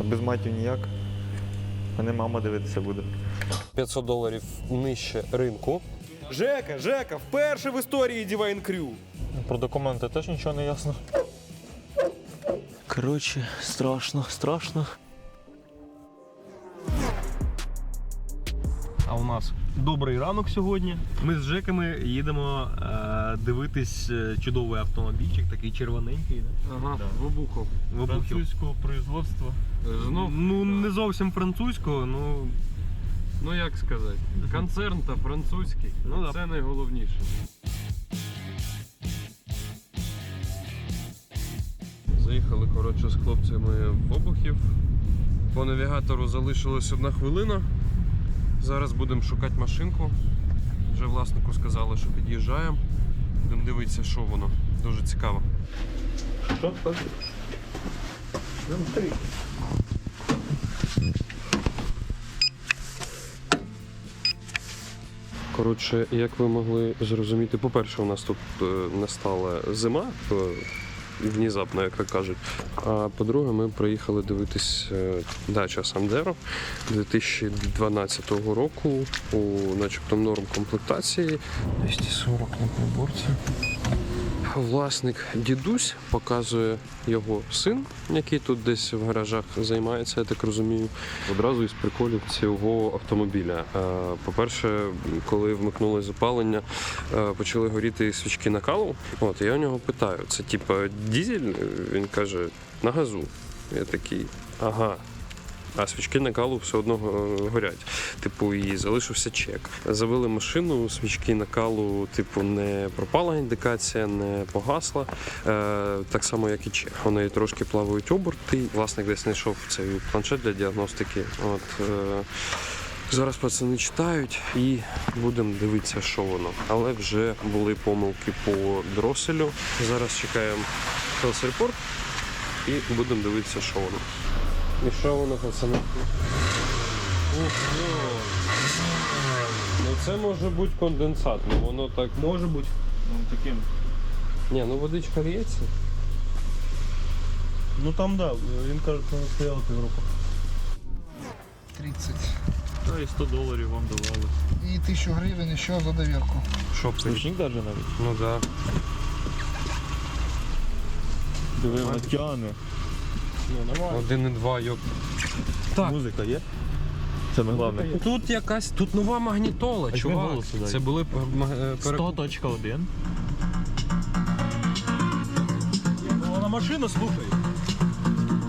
А без матів ніяк. Мене мама дивитися буде. 500 доларів нижче ринку. Жека, Жека, вперше в історії Divine Crew. Про документи теж нічого не ясно. Коротше, страшно, страшно. А у нас добрий ранок сьогодні. Ми з Жеками їдемо е, дивитись е, чудовий автомобільчик, такий червоненький. Да? Ага, вибухов. Вибухів. Французького производства. Знов, Ну, не зовсім французького, ну ну як сказати, концерн та французький. Ну да. Це найголовніше. Заїхали, коротше, з хлопцями в Обухів. По навігатору залишилась одна хвилина. Зараз будемо шукати машинку. Вже власнику сказали, що під'їжджаємо. Будемо дивитися, що воно. Дуже цікаво. Що? Коротше, як ви могли зрозуміти, по-перше, у нас тут е, настала зима, внезапно, як то кажуть. А по-друге, ми приїхали дивитись е, дача Сандеро 2012 року у начебто норм комплектації 240 на приборці. Власник дідусь показує його син, який тут десь в гаражах займається, я так розумію. Одразу із приколів цього автомобіля. Е, По-перше, коли вмикнулося запалення, е, почали горіти свічки накалу. От я у нього питаю: це типа дізель? Він каже, на газу. Я такий, ага. А свічки накалу все одно е, горять. Типу, і залишився чек. Завели машину, свічки накалу, типу, не пропала індикація, не погасла. Е, так само, як і чек. Неї трошки плавають оберти. Власник десь знайшов цей планшет для діагностики. От, е, Зараз пацани читають і будемо дивитися, що воно. Але вже були помилки по дроселю. Зараз чекаємо Report і будемо дивитися, що воно. І що воно, пацани? Ну це може бути конденсат, ну воно так. може бути. Ну, таким. Ні, ну водичка лється. Ну там да, він каже, що стояла півроку. 30. Та і 100 доларів вам давали. І 1000 гривень еще за доверку. Що Ручник навіть навіть. Ну да. Диви, вона тяне. Один і два, йоп. Так. Музика є? Це не головне. Тут якась, тут нова магнітола, А чувак. голосу дай. Це були е, м- е, перек- 100.1. Вона машина, слухай.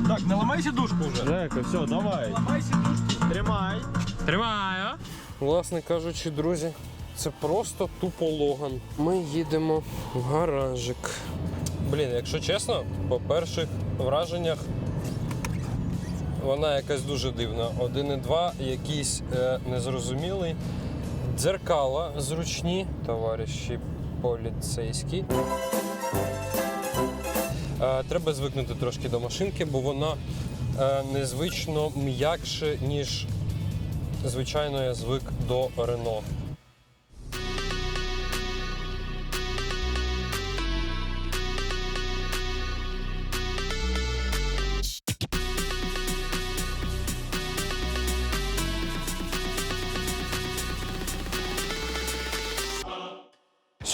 Так, не ламайся дужку вже. Жека, все, давай. Ламайся дужку. Тримай. Тримаю. Власне кажучи, друзі, це просто тупо логан. Ми їдемо в гаражик. Блін, якщо чесно, по перших враженнях вона якась дуже дивна. 1,2 якийсь е, незрозумілий. Дзеркала зручні, товариші поліцейські. Е, треба звикнути трошки до машинки, бо вона е, незвично м'якше, ніж Звичайно, я звик до Рено.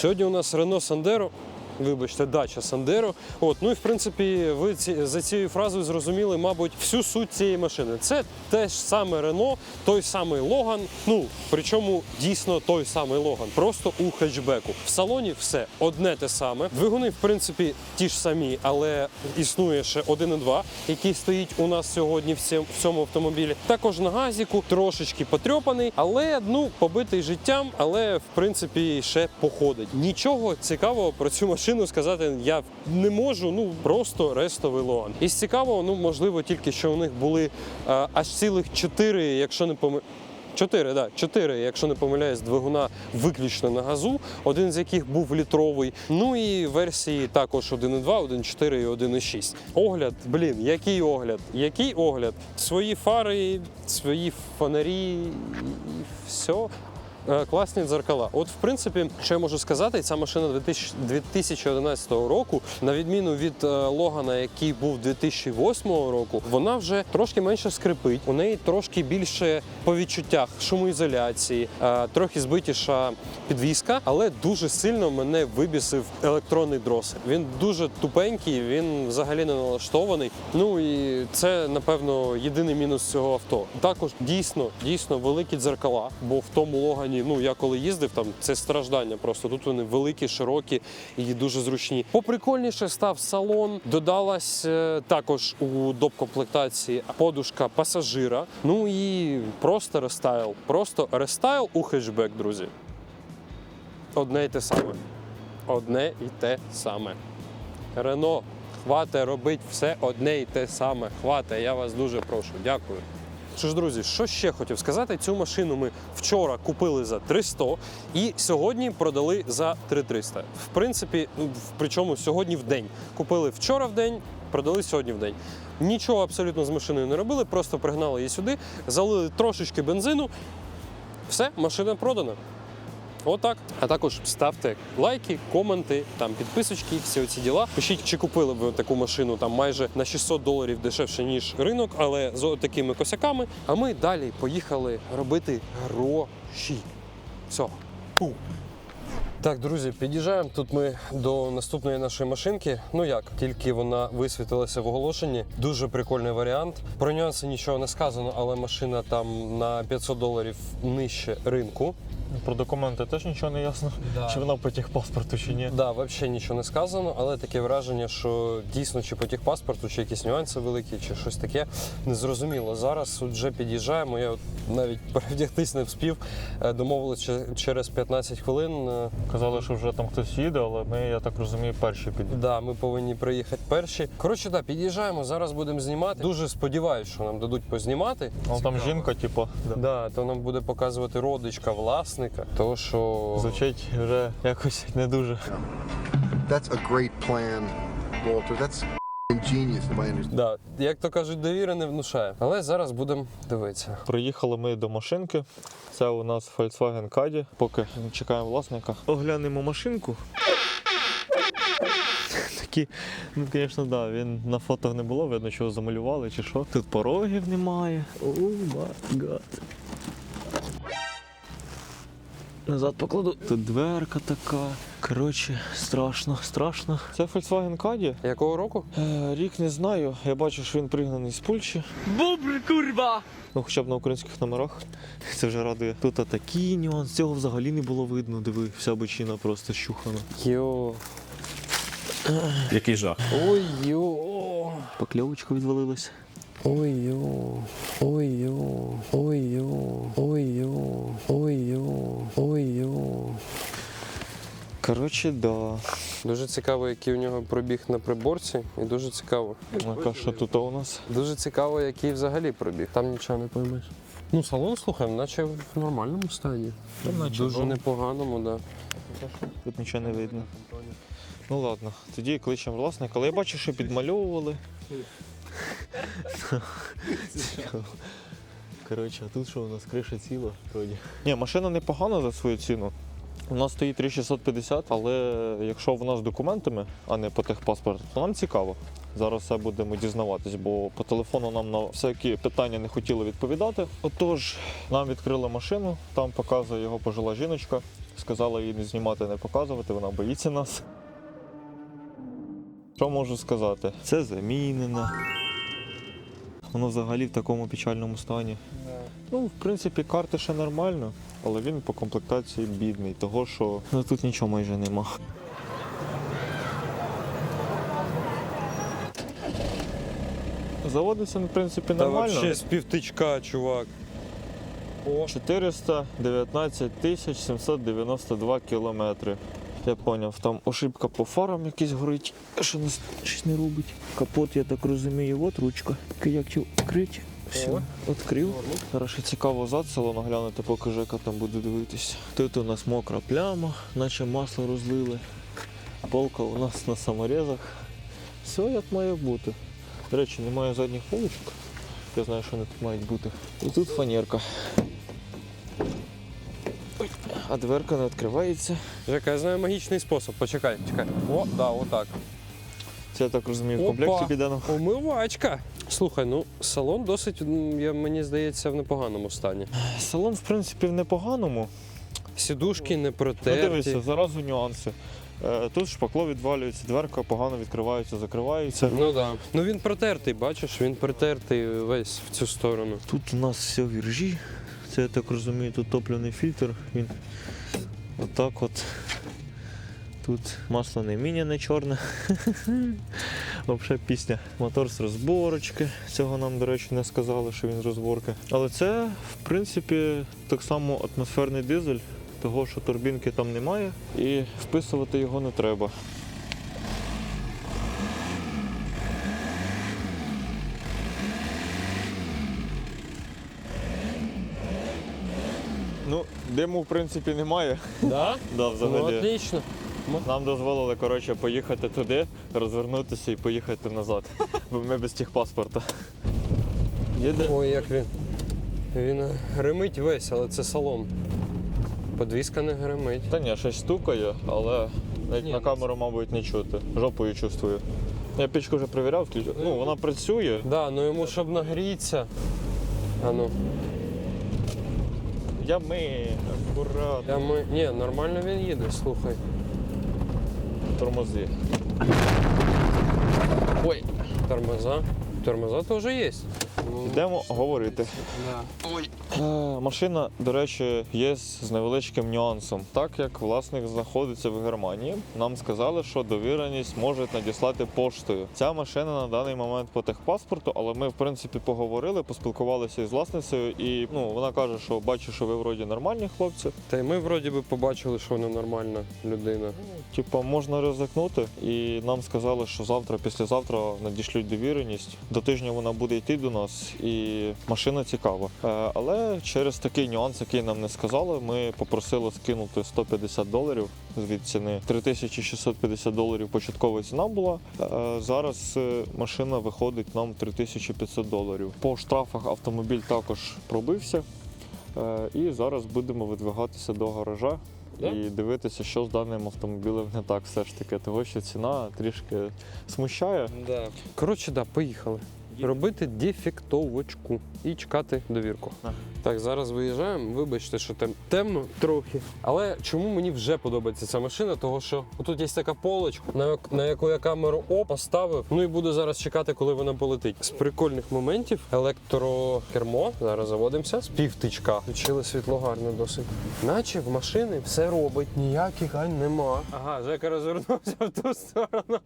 Сьогодні у нас Рено Сандеро. Вибачте, дача Сандеро. От, ну і в принципі, ви ці, за цією фразою зрозуміли, мабуть, всю суть цієї машини. Це те ж саме Рено, той самий Логан. Ну причому дійсно той самий Логан, просто у хетчбеку. В салоні все одне те саме. Двигуни, в принципі, ті ж самі, але існує ще 1.2, який стоїть у нас сьогодні в цьому, автомобілі. Також на газіку, трошечки потрьопаний, але ну побитий життям, але в принципі ще походить. Нічого цікавого про цю машину сказати я не можу. Ну просто рестовий Логан. Із цікавого, ну можливо, тільки що у них були е, аж цілих чотири, якщо не помиляюсь, Чотири, да, чотири, якщо не помиляюсь, двигуна виключно на газу, один з яких був літровий. Ну і версії також 1.2, 1.4 і 1.6. Огляд, блін, який огляд? Який огляд? Свої фари, свої фонарі і все. Е, Класні дзеркала. От, в принципі, що я можу сказати, ця машина 2011 року, на відміну від е, Логана, який був 2008 року, вона вже трошки менше скрипить. У неї трошки більше по відчуттях шумоізоляції, е, трохи збитіша підвіска, але дуже сильно мене вибісив електронний дросер. Він дуже тупенький, він взагалі не налаштований. Ну і це напевно єдиний мінус цього авто. Також дійсно, дійсно великі дзеркала, бо в тому Логані, ну я коли їздив, там це страждання. Просто тут вони великі, широкі і дуже зручні. Поприкольніше став салон. Додалась е, також у доп-комплектації подушка пасажира. Ну і просто рестайл. Просто рестайл у хетчбек, друзі. Одне й те саме. Одне і те саме. Рено, хвате робить все одне і те саме. Хвате, я вас дуже прошу. Дякую. Що ж, друзі, що ще хотів сказати? Цю машину ми вчора купили за 300 і сьогодні продали за 3300. В принципі, ну, причому сьогодні в день. Купили вчора в день, продали сьогодні в день. Нічого абсолютно з машиною не робили, просто пригнали її сюди, залили трошечки бензину. Все, машина продана. Отак. А також ставте лайки, коменти, там підписочки, всі оці діла. Пишіть, чи купили ви таку машину там майже на 600 доларів дешевше, ніж ринок, але з такими косяками. А ми далі поїхали робити гроші. Все. Пу. Так, друзі, під'їжджаємо. Тут ми до наступної нашої машинки. Ну як, тільки вона висвітилася в оголошенні. Дуже прикольний варіант. Про нюанси нічого не сказано, але машина там на 500 доларів нижче ринку. Про документи теж нічого не ясно. Чи вона по техпаспорту, чи ні. Да, взагалі нічого не сказано, але таке враження, що дійсно чи по техпаспорту, чи якісь нюанси великі, чи щось таке незрозуміло. Зараз вже під'їжджаємо. Я от навіть перевдягтись не вспів. Е, Домовились че- через 15 хвилин. Е, Казали, що вже там хтось їде, але ми, я так розумію, перші підійдемо. Да, ми повинні приїхати перші. Коротше, да, під'їжджаємо. Зараз будемо знімати. Дуже сподіваюся, що нам дадуть познімати. Ну там жінка, типу, Да, то нам буде показувати родичка власника. То що звучить вже якось не дуже. That's a great plan, Walter. That's ingenious, if I understand. да, як то кажуть, довіри не внушає. Але зараз будемо дивитися. Приїхали ми до машинки. Це у нас Volkswagen Caddy. Поки чекаємо власника. Оглянемо машинку. Такі, ну, звісно, да, він на фото не було, видно, чого замалювали чи що. Тут порогів немає. О, май гад. Назад покладу. Тут дверка така. Коротше, страшно, страшно. Це Volkswagen Caddy. Якого року? Е, Рік не знаю. Я бачу, що він пригнаний з Польщі. Бобр, курва! Ну, хоча б на українських номерах. Це вже радує. Тут такий нюанс, цього взагалі не було видно. Диви, вся бочина просто щухана. Йо. Який жах. Ой йо. Покльовочка відвалилась. Ой йо. Ой йо. Ой йо. Ой йо. Ой йо. Ой йо. Коротше, да. Дуже цікаво, який у нього пробіг на приборці, і дуже цікаво. Яка що тут у нас? Дуже цікаво, який взагалі пробіг. Там нічого не поймеш. Ну, салон слухай, наче в нормальному стані. Там наче Дуже норм. непоганому, да. Тут нічого не видно. Ну ладно, тоді кличемо власника, але я бачу, що підмальовували. Коротше, а тут що у нас криша ціла вроді. Ні, машина непогана за свою ціну. У нас стоїть 3650, але якщо вона з документами, а не по техпаспорту, то нам цікаво. Зараз все будемо дізнаватись, бо по телефону нам на всякі питання не хотіли відповідати. Отож, нам відкрили машину, там показує його пожила жіночка. Сказала їй не знімати, не показувати, вона боїться нас. Що можу сказати? Це замінено. Воно взагалі в такому печальному стані. Ну, в принципі, карти ще нормально, але він по комплектації бідний, того що ну, тут нічого майже нема. Заводиться, в принципі, Та нормально. взагалі з півтичка, чувак. 419 792 кілометри. Я поняв, там ошибка по фарам якийсь горить, що нас щось не робить. Капот, я так розумію, от ручка. Як його відкрити? Все, відкрив. Зараз ще цікаво зад салону глянути, поки Жека там буде дивитись. Тут у нас мокра пляма, наче масло розлили. Полка у нас на саморезах. Все як має бути. До речі, немає задніх полочок. Я знаю, що вони тут мають бути. І тут фанерка. А дверка не відкривається. Жека, я знаю магічний спосіб. Почекай, чекай. О, да, отак. Це я так розумію, в Опа. комплекті піде нам. Умивачка. Слухай, ну салон досить, м, я, мені здається, в непоганому стані. Салон, в принципі, в непоганому. Сідушки не Ну, протерті. дивися, зразу нюанси. Е, Тут шпакло відвалюється, дверка погано відкривається, закривається. Ну да. Ну він протертий, бачиш, він протертий весь в цю сторону. Тут у нас все в іржі. Це я так розумію, тут топливний фільтр. Він отак от. Тут масло не міняне чорне. Взагалі пісня. Мотор з розборочки. Цього нам, до речі, не сказали, що він з розборки. Але це, в принципі, так само атмосферний дизель, того, що турбінки там немає, і вписувати його не треба. Ну, диму, в принципі, немає. Да? Да, Ну, отлично. Нам дозволили коротше, поїхати туди, розвернутися і поїхати назад. Бо ми без техпаспорта. Їде. Ой, як він. Він гримить весь, але це салон. Подвіска не гримить. Та ні, щось стукає, але навіть Ні, на ну камеру, мабуть, не чути. Жопою чувствую. Я пічку вже перевіряв. Ну, вона працює. Да, ну йому щоб нагрітися. А ну, Я ми акуратно. я ми. Ні, нормально він їде, слухай. Тормози. Ой. Тормоза. Тормоза теж є. Йдемо говорити. Е, Машина, до речі, є з невеличким нюансом. Так як власник знаходиться в Германії, нам сказали, що довіреність можуть надіслати поштою. Ця машина на даний момент по техпаспорту, але ми в принципі поговорили, поспілкувалися із власницею, і ну вона каже, що бачу, що ви вроді нормальні хлопці. Та й ми вроді би побачили, що вона нормальна людина. Типа можна ризикнути, і нам сказали, що завтра, післязавтра надішлють довіреність. До тижня вона буде йти до нас, і машина цікава. Е, Але через такий нюанс, який нам не сказали, ми попросили скинути 150 доларів від ціни. 3650 доларів початкова ціна була. Е, Зараз е, машина виходить нам 3500 доларів. По штрафах автомобіль також пробився. І зараз будемо видвигатися до гаража і дивитися, що з даним автомобілем не так все ж таки, того що ціна трішки смущає. Да. Коротше, да, поїхали. Робити дефектовочку і чекати довірку. Так. Так, зараз виїжджаємо. Вибачте, що там темно трохи. Але чому мені вже подобається ця машина? Того що тут є така полочка, на, на яку я камеру оп, поставив. Ну і буду зараз чекати, коли вона полетить. З прикольних моментів електрокермо. Зараз заводимося. З півтичка. Включили світло гарно досить. Наче в машини все робить, ніяких гань нема. Ага, Жека розвернувся в ту сторону.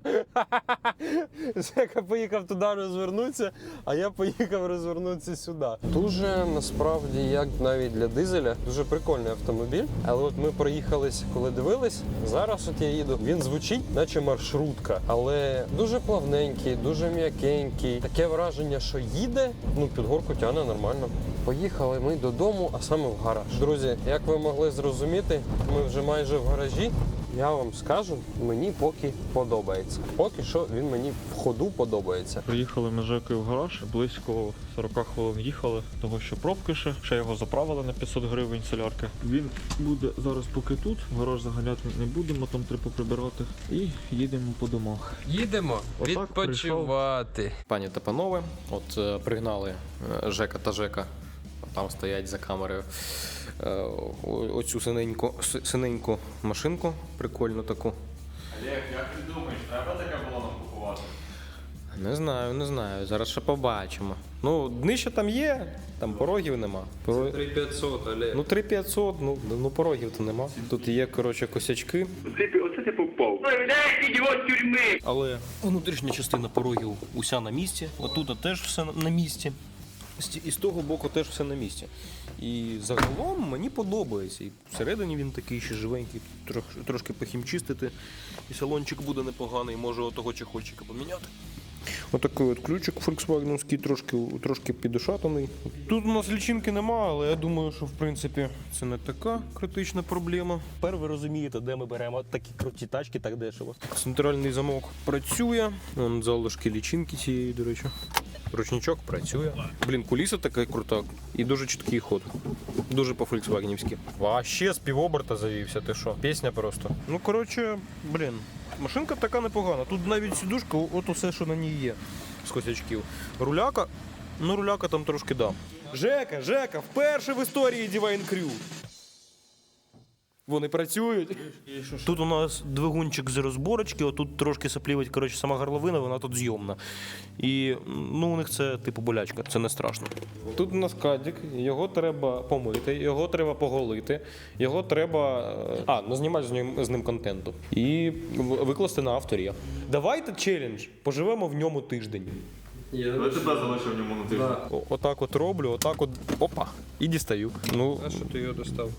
Жека поїхав туди розвернутися, а я поїхав розвернутися сюди. Дуже насправді, як навіть для дизеля, дуже прикольний автомобіль. Але от ми проїхались, коли дивились. Зараз от я їду. Він звучить, наче маршрутка, але дуже плавненький, дуже м'якенький. Таке враження, що їде, ну під горку тягне нормально. Поїхали ми додому, а саме в гараж. Друзі, як ви могли зрозуміти, ми вже майже в гаражі. Я вам скажу, мені поки подобається. Поки що він мені в ходу подобається. Приїхали ми з Жекою в гараж, близько 40 хвилин їхали, того що пробки ще, ще його заправили на 500 гривень солярки. Він буде зараз поки тут, в гараж заганяти не будемо, там треба прибирати. І їдемо по домах. Їдемо Отак відпочивати. Пані та панове, от е, пригнали е, Жека та Жека. Там стоять за камерою. е, Оцю синеньку, синеньку машинку, прикольну таку. Олег, як ти думаєш, треба таке було нам купувати? Не знаю, не знаю. Зараз ще побачимо. Ну, днище там є, там порогів нема. Поро- 3500, Олег. Ну, 3500, ну, ну порогів то нема. Тут є, коротше, косячки. Але внутрішня частина порогів уся на місці. Отут теж все на місці. І з того боку теж все на місці. І загалом мені подобається. І всередині він такий ще живенький, трош, трошки похімчистити. І салончик буде непоганий, може отого чехольчика поміняти. Отакий от ключик фольксвагеновський, трошки, трошки підушатаний. Тут у нас лічинки нема, але я думаю, що в принципі це не така критична проблема. Тепер ви розумієте, де ми беремо такі круті тачки так дешево. Центральний замок працює. Вон залишки лічинки цієї, до речі. Ручничок працює. Блін, куліса така крута і дуже чіткий ход. Дуже по-фольксвагенівськи. А ще з півоберта завівся, ти що? Пісня просто. Ну, коротше, блін, машинка така непогана. Тут навіть сідушка, от усе, що на ній є з косячків. Руляка, ну руляка там трошки дам. Жека, Жека, вперше в історії Divine Crew. Вони працюють. Тут у нас двигунчик з розборочки, отут трошки саплівить, коротше, сама горловина, вона тут зйомна. І ну, у них це типу болячка, це не страшно. Тут у нас кадік, його треба помити, його треба поголити, його треба. е, А, ну знімати з ним, з ним контенту. І викласти на авторі. Давайте челендж, поживемо в ньому тиждень. Я тебе залишив в ньому на тиждень. О- Отак от роблю, отак от. Опа! І дістаю. Ну, А що ти його достав?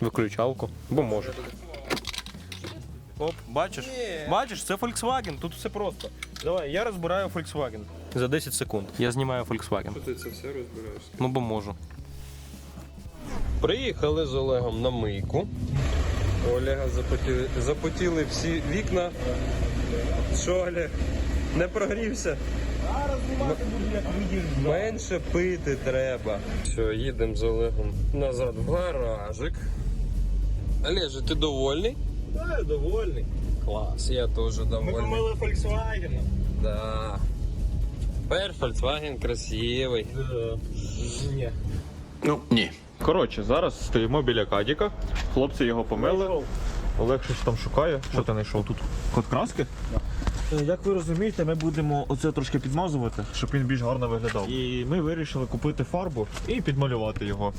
Виключалку, бо може. Оп, бачиш? Бачиш, це Volkswagen, тут все просто. Давай, я розбираю Volkswagen. За 10 секунд. Я знімаю Volkswagen. Ти це все розбираєшся? Ну, бо можу. Приїхали з Олегом на мийку. У Олега запотіли, запотіли всі вікна. Що, Олег, не прогрівся? Менше пити треба. Все, їдемо з Олегом назад в гаражик. Олеже, ти довольний? Так, довольний. Клас, я теж довольний. Volkswagen. Да. Тепер Volkswagen красивий. Ні. Ну, ні. Коротше, зараз стоїмо біля кадіка. Хлопці його помили. Олег щось там шукає. Що ти знайшов тут? Код краски? Е, Як ви розумієте, ми будемо оце трошки підмазувати, щоб він більш гарно виглядав. І ми вирішили купити фарбу і підмалювати його.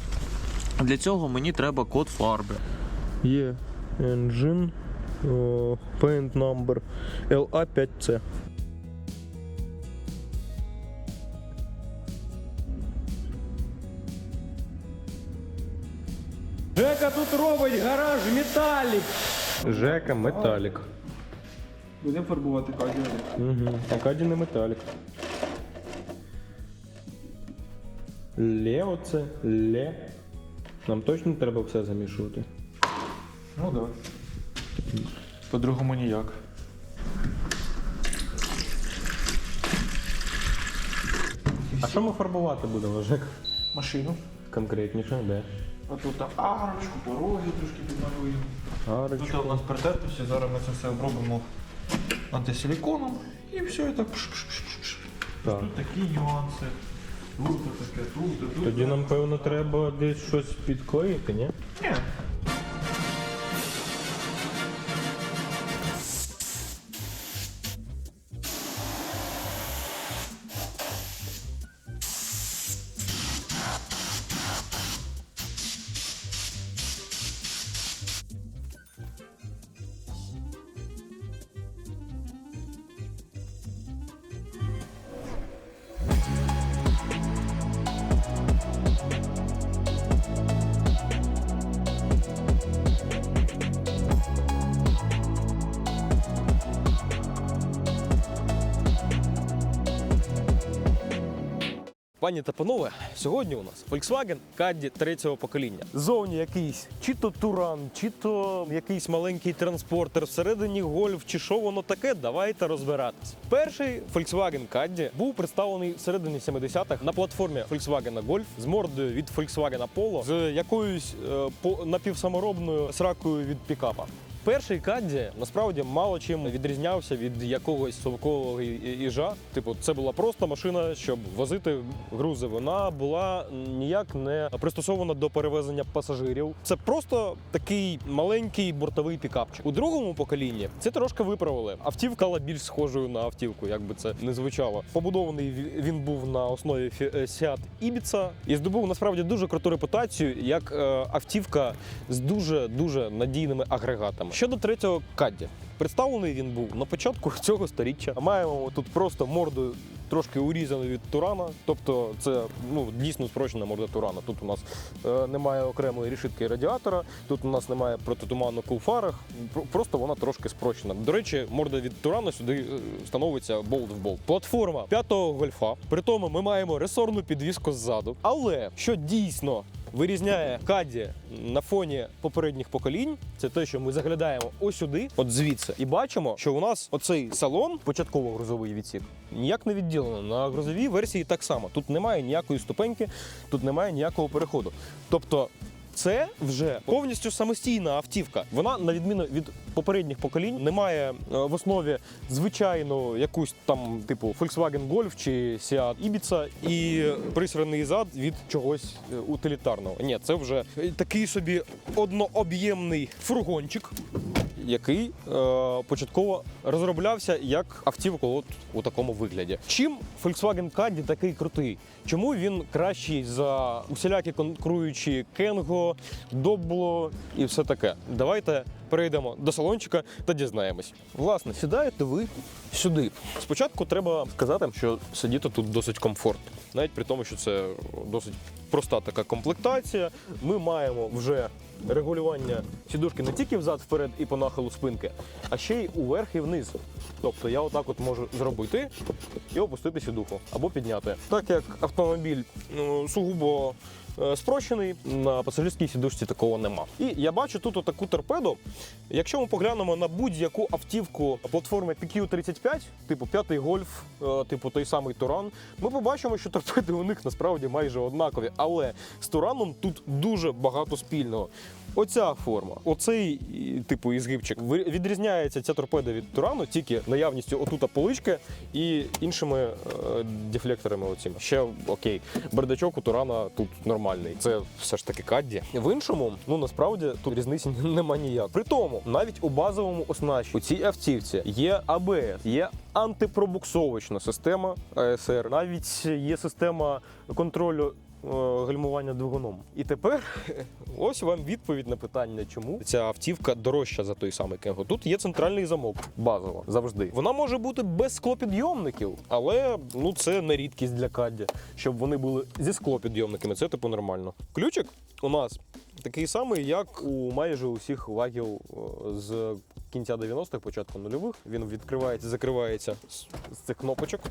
Для цього мені треба код фарби. Є engine, paint number LA5C. Жека тут робить гараж металік. Жека металік. Будемо фарбувати кадіо. Угу. Акаді не металік. Ле оце, ле. Нам точно треба все замішувати. Ну так. По-другому ніяк. А що ми фарбувати будемо, Жек? Машину. Конкретніше, де? А тут арочку, пороги трошки підмалюємо. Арочку. Тут у нас притертості, зараз ми це все обробимо антисиліконом і все, і так. Так. Тут такі нюанси. Тут таке, тут, тут. Тоді нам, певно, треба десь щось підклеїти, ні? Ні. Пані та панове, сьогодні у нас Volkswagen Caddy третього покоління. Зовні якийсь чи то Туран, чи то якийсь маленький транспортер, всередині гольф, чи що воно таке, давайте розбиратись. Перший Volkswagen Caddy був представлений в середині 70-х на платформі Volkswagen Golf з мордою від Volkswagen Polo, з якоюсь е, по- напівсаморобною сракою від пікапа. Перший Кадді насправді мало чим відрізнявся від якогось совкового іжа. Типу, це була просто машина, щоб возити грузи. Вона була ніяк не пристосована до перевезення пасажирів. Це просто такий маленький бортовий пікапчик. У другому поколінні це трошки виправили. Автівка стала більш схожою на автівку, як би це не звучало. Побудований він був на основі Фі- е, Seat Ibiza і здобув насправді дуже круту репутацію як е, автівка з дуже дуже надійними агрегатами. Щодо третього Кадді. Представлений він був на початку цього сторіччя. Маємо тут просто морду трошки урізану від Турана. Тобто це ну дійсно спрощена морда Турана. Тут у нас е, немає окремої рішитки радіатора, тут у нас немає протитуманок у фарах. Просто вона трошки спрощена. До речі, морда від Турана сюди е, становиться болт в болт. Платформа п'ятого гольфа. При тому ми маємо ресорну підвіску ззаду. Але що дійсно вирізняє Каді на фоні попередніх поколінь, це те, що ми заглядаємо ось сюди, от звідси, і бачимо, що у нас оцей салон, початково грузовий відсік, ніяк не відділено. На грузовій версії так само. Тут немає ніякої ступеньки, тут немає ніякого переходу. Тобто. Це вже повністю самостійна автівка. Вона, на відміну від попередніх поколінь, не має е, в основі звичайну якусь там типу Volkswagen Golf чи Seat Ibiza і присраний зад від чогось е, утилітарного. Ні, це вже такий собі однооб'ємний фургончик, який е, початково розроблявся як автівка от у такому вигляді. Чим Volkswagen Caddy такий крутий? Чому він кращий за усілякі конкуруючі Кенго, Добло і все таке? Давайте перейдемо до салончика та дізнаємось. Власне, сідаєте ви сюди. Спочатку треба сказати, що сидіти тут досить комфортно, навіть при тому, що це досить проста така комплектація. Ми маємо вже регулювання сідушки не тільки взад вперед і по нахилу спинки, а ще й уверх і вниз. Тобто я отак от можу зробити і опустити сідуху або підняти. Так як автомобіль ну, сугубо спрощений, на пасажирській сідушці такого нема. І я бачу тут таку торпеду. Якщо ми поглянемо на будь-яку автівку платформи PQ35, типу п'ятий гольф, е, типу той самий Туран, ми побачимо, що торпеди у них насправді майже однакові. Але з Тураном тут дуже багато спільного. Оця форма, оцей типу ізгибчик. Відрізняється ця торпеда від Турану тільки наявністю отута полички і іншими е, дефлекторами. Оціми. Ще окей, бардачок у Турана тут нормальний. Це все ж таки кадді. В іншому, ну насправді тут різниці нема ніяк. При тому, навіть у базовому оснащенні у цій автівці є АБС, є антипробуксовочна система АСР, навіть є система контролю. Е, Гальмування двигуном. І тепер ось вам відповідь на питання, чому ця автівка дорожча за той самий Кенго. Тут є центральний замок, базово завжди. Вона може бути без склопідйомників, але ну це не рідкість для Кадді, щоб вони були зі склопідйомниками. Це типу нормально. Ключик у нас такий самий, як у майже усіх лагів е, з кінця 90-х, початку нульових. Він відкривається, закривається з цих кнопочок.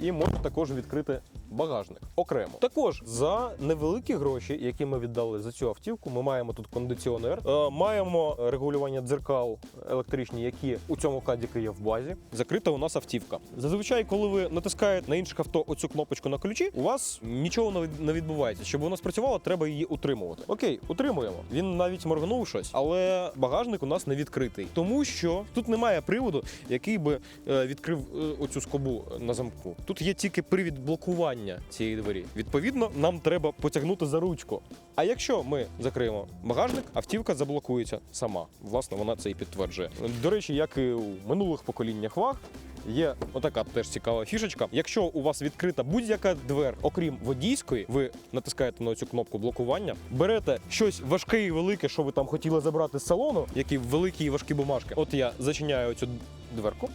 І може також відкрити багажник окремо. Також за невеликі гроші, які ми віддали за цю автівку, ми маємо тут кондиціонер, е, маємо регулювання дзеркал електричні, які у цьому кадіки є в базі. Закрита у нас автівка. Зазвичай, коли ви натискаєте на інших авто оцю кнопочку на ключі, у вас нічого не відбувається. Щоб вона спрацювала, треба її утримувати. Окей, утримуємо. Він навіть моргнув щось, але багажник у нас не відкритий, тому що тут немає приводу, який би е, відкрив е, оцю скобу на замку. Тут є тільки привід блокування цієї двері. Відповідно, нам треба потягнути за ручку. А якщо ми закриємо багажник, автівка заблокується сама. Власне, вона це і підтверджує. До речі, як і у минулих поколіннях ваг. Є отака теж цікава фішечка. Якщо у вас відкрита будь-яка двер, окрім водійської, ви натискаєте на цю кнопку блокування, берете щось важке і велике, що ви там хотіли забрати з салону, які великі і важкі бумажки. От я зачиняю цю дверку,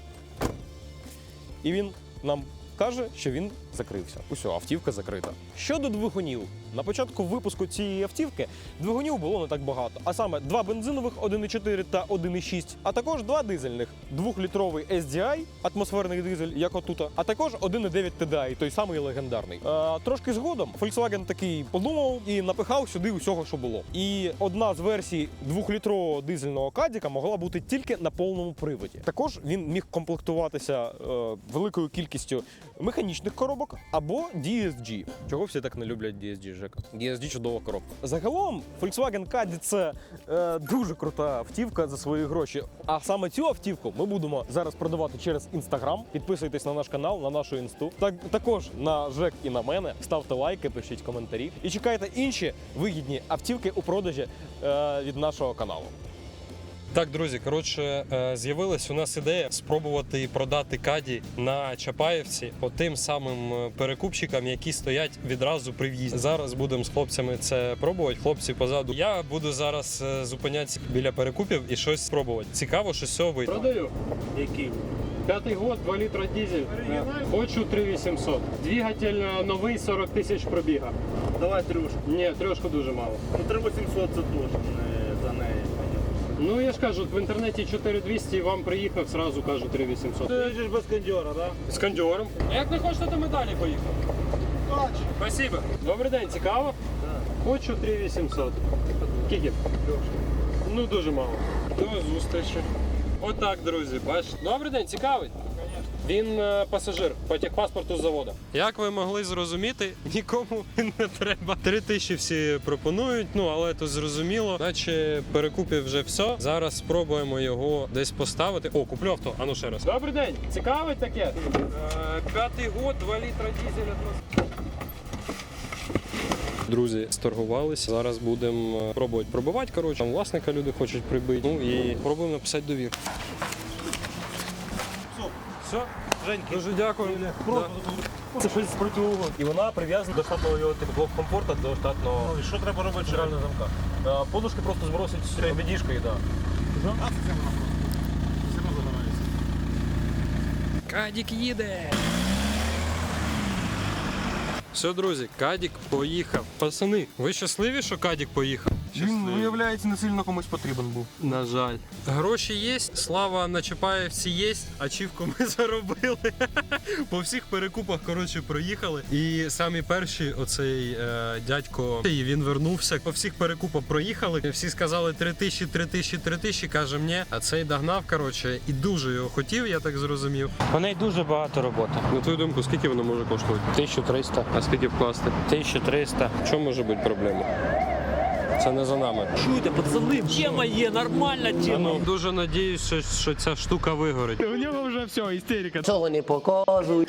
і він нам каже, що він закрився. Усьо, автівка закрита. Щодо двигунів, на початку випуску цієї автівки двигунів було не так багато. А саме два бензинових 1,4 та 1,6, а також два дизельних, двохлітровий SDI, атмосферний дизель, як отута, а також 1,9 TDI, той самий легендарний. А, трошки згодом Volkswagen такий подумав і напихав сюди усього, що було. І одна з версій двохлітрового дизельного кадіка могла бути тільки на повному приводі. Також він міг комплектуватися е, великою кількістю механічних коробок або DSG. Чого всі так не люблять DSG, Жека? DSG чудова коробка. Загалом Volkswagen Caddy це е, дуже крута автівка за свої гроші. А саме цю автівку ми будемо зараз продавати через Instagram. Підписуйтесь на наш канал, на нашу інсту. Так також на Жек і на мене. Ставте лайки, пишіть коментарі і чекайте інші вигідні автівки у продажі е, від нашого каналу. Так, друзі, коротше, е, з'явилась у нас ідея спробувати продати каді на Чапаєвці отим самим е, перекупщикам, які стоять відразу при в'їзді. Зараз будемо з хлопцями це пробувати. Хлопці позаду. Я буду зараз е, зупинятися біля перекупів і щось спробувати. Цікаво, що з цього вийде. Продаю. Який? П'ятий год, 2 літра дизель. Хочу 3800. Двигатель новий, 40 тисяч пробіга. Давай трюшку. Ні, трьошку дуже мало. Ну 3800 це неї. Ну я ж кажу, в інтернеті 4200, вам приїхав, сразу кажу 3800. Ти їдеш без кондьора, так? З кондьором. А як не хочете, то ми далі поїхали. Спасибо. Добрий день, цікаво? Хочу 3800. Скільки? Ну дуже мало. До зустрічі. Отак, друзі, бачите. Добрий день, цікавий. Він е, пасажир по техпаспорту з заводу. Як ви могли зрозуміти, нікому не треба. Три тисячі всі пропонують, ну але то зрозуміло, наче перекупів вже все. Зараз спробуємо його десь поставити. О, куплю авто. Ану ще раз. Добрий день, цікавий таке? Е, П'ятий год, 2 літра дізеля. Друзі, сторгувалися. Зараз будемо е, пробувати пробивати. Коротше, там власника люди хочуть прибити. Ну і пробуємо написати довір. Все, Женьки, дуже дякую. Да. це щось противоугон. І вона прив'язана до штатного його типу блок комфорту до штатного. Ну і що треба робити реального замка? Е, Подушки просто збросить з обідішкою, так. Кадік їде. Все, друзі, Кадік поїхав. Пацани, ви щасливі, що Кадік поїхав? Він, виявляється, не сильно комусь потрібен був. На жаль. Гроші є, слава на Чапаєвці є, ачівку ми заробили. По всіх перекупах, коротше, проїхали. І самі перші, оцей е, дядько, і він вернувся. По всіх перекупах проїхали. Всі сказали 3 тисячі, 3 тисячі, 3 тисячі. Каже мені, а цей догнав, коротше, і дуже його хотів, я так зрозумів. У неї дуже багато роботи. На твою думку, скільки воно може коштувати? 1300, А скільки вкласти? 1300. В чому може бути проблема? Це не за нами. Чуєте, пацани, тема є, нормальна Ну, дуже надіюсь, що, що ця штука вигорить. У нього вже все, істерика. Цього не показуй.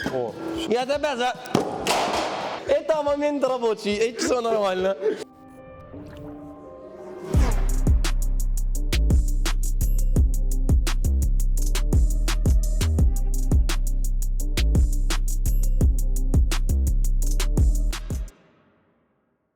Я тебе за. Это момент робочий, і все нормально.